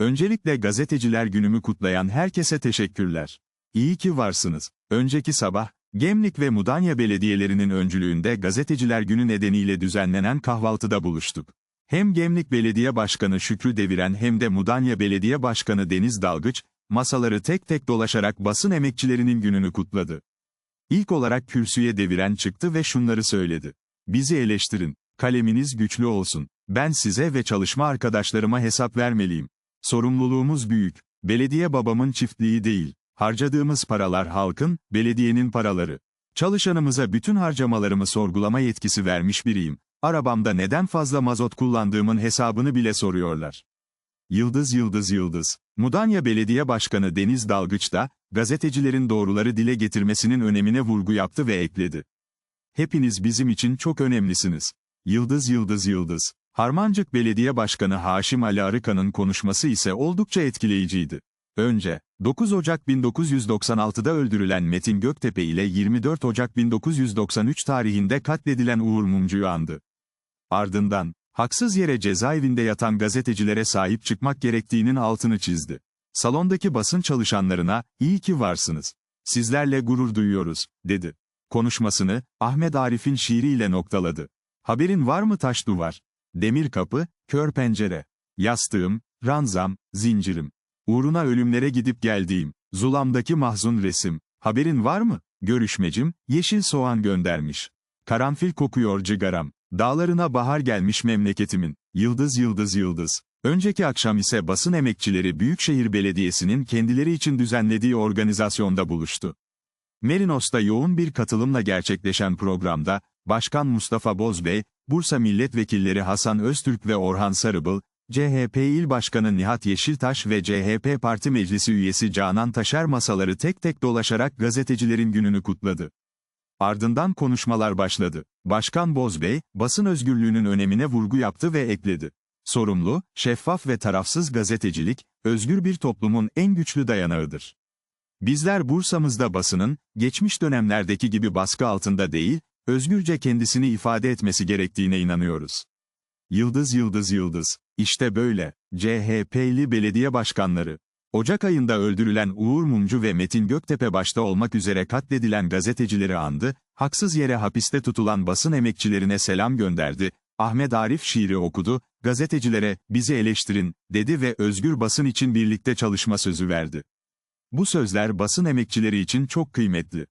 Öncelikle gazeteciler günümü kutlayan herkese teşekkürler. İyi ki varsınız. Önceki sabah, Gemlik ve Mudanya belediyelerinin öncülüğünde gazeteciler günü nedeniyle düzenlenen kahvaltıda buluştuk. Hem Gemlik Belediye Başkanı Şükrü Deviren hem de Mudanya Belediye Başkanı Deniz Dalgıç, masaları tek tek dolaşarak basın emekçilerinin gününü kutladı. İlk olarak kürsüye deviren çıktı ve şunları söyledi. Bizi eleştirin, kaleminiz güçlü olsun, ben size ve çalışma arkadaşlarıma hesap vermeliyim. Sorumluluğumuz büyük, belediye babamın çiftliği değil, harcadığımız paralar halkın, belediyenin paraları. Çalışanımıza bütün harcamalarımı sorgulama yetkisi vermiş biriyim, arabamda neden fazla mazot kullandığımın hesabını bile soruyorlar. Yıldız Yıldız Yıldız. Mudanya Belediye Başkanı Deniz Dalgıç da, gazetecilerin doğruları dile getirmesinin önemine vurgu yaptı ve ekledi. Hepiniz bizim için çok önemlisiniz. Yıldız Yıldız Yıldız. Harmancık Belediye Başkanı Haşim Ali Arıkan'ın konuşması ise oldukça etkileyiciydi. Önce, 9 Ocak 1996'da öldürülen Metin Göktepe ile 24 Ocak 1993 tarihinde katledilen Uğur Mumcu'yu andı. Ardından, haksız yere cezaevinde yatan gazetecilere sahip çıkmak gerektiğinin altını çizdi. Salondaki basın çalışanlarına, iyi ki varsınız. Sizlerle gurur duyuyoruz, dedi. Konuşmasını, Ahmet Arif'in şiiriyle noktaladı. Haberin var mı taş duvar? Demir kapı, kör pencere. Yastığım, ranzam, zincirim. Uğruna ölümlere gidip geldiğim, zulamdaki mahzun resim. Haberin var mı? Görüşmecim, yeşil soğan göndermiş. Karanfil kokuyor cigaram. Dağlarına bahar gelmiş memleketimin. Yıldız yıldız yıldız. Önceki akşam ise basın emekçileri Büyükşehir Belediyesi'nin kendileri için düzenlediği organizasyonda buluştu. Merinos'ta yoğun bir katılımla gerçekleşen programda, Başkan Mustafa Bozbey, Bursa Milletvekilleri Hasan Öztürk ve Orhan Sarıbıl, CHP İl Başkanı Nihat Yeşiltaş ve CHP Parti Meclisi üyesi Canan Taşer masaları tek tek dolaşarak gazetecilerin gününü kutladı. Ardından konuşmalar başladı. Başkan Bozbey, basın özgürlüğünün önemine vurgu yaptı ve ekledi. Sorumlu, şeffaf ve tarafsız gazetecilik, özgür bir toplumun en güçlü dayanağıdır. Bizler Bursa'mızda basının, geçmiş dönemlerdeki gibi baskı altında değil, özgürce kendisini ifade etmesi gerektiğine inanıyoruz. Yıldız Yıldız Yıldız, işte böyle, CHP'li belediye başkanları. Ocak ayında öldürülen Uğur Mumcu ve Metin Göktepe başta olmak üzere katledilen gazetecileri andı, haksız yere hapiste tutulan basın emekçilerine selam gönderdi, Ahmet Arif şiiri okudu, gazetecilere, bizi eleştirin, dedi ve özgür basın için birlikte çalışma sözü verdi. Bu sözler basın emekçileri için çok kıymetli.